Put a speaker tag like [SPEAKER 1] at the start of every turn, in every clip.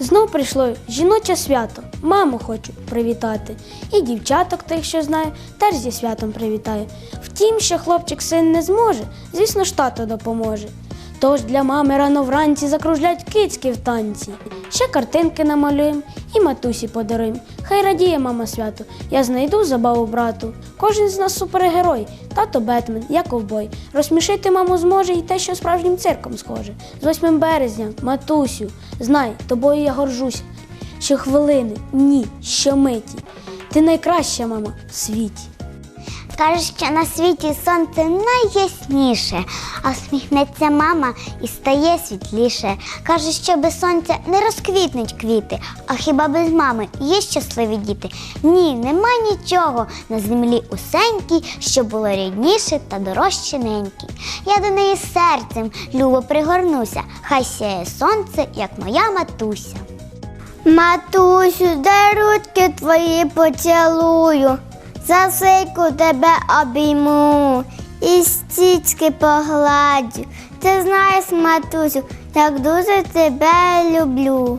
[SPEAKER 1] Знов прийшло жіноче свято. Маму хочу привітати. І дівчаток тих, що знаю, теж зі святом привітаю. Втім, що хлопчик син не зможе, звісно ж тато допоможе. Тож для мами рано вранці закружлять кицьки в танці. Ще картинки намалюємо і матусі подаруємо. Хай радіє мама свято. Я знайду забаву брату. Кожен з нас супергерой, тато Бетмен, я ковбой. Розсмішити маму зможе і те, що справжнім цирком схоже. З 8 березня, матусю, знай, тобою я горжусь. Щохвилини, ні, щомиті. Ти найкраща мама в світі.
[SPEAKER 2] Кажуть, що на світі сонце найясніше, а всміхнеться мама і стає світліше. Кажуть, що без сонця не розквітнуть квіти, а хіба без мами є щасливі діти? Ні, нема нічого на землі усенькій, що було рідніше та дорожче неньки. Я до неї серцем любо пригорнуся, хай сяє сонце, як моя матуся. Матусю, де ручки твої поцілую, за сику тебе обійму і стічки погладю. Ти знаєш, матусю, як дуже тебе люблю.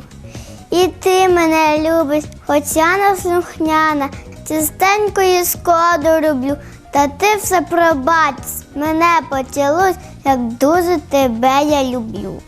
[SPEAKER 2] І ти мене любиш, хоч я не слухняна, чистенькою шкоду роблю, та ти все пробач, мене поцілуй, як дуже тебе я люблю.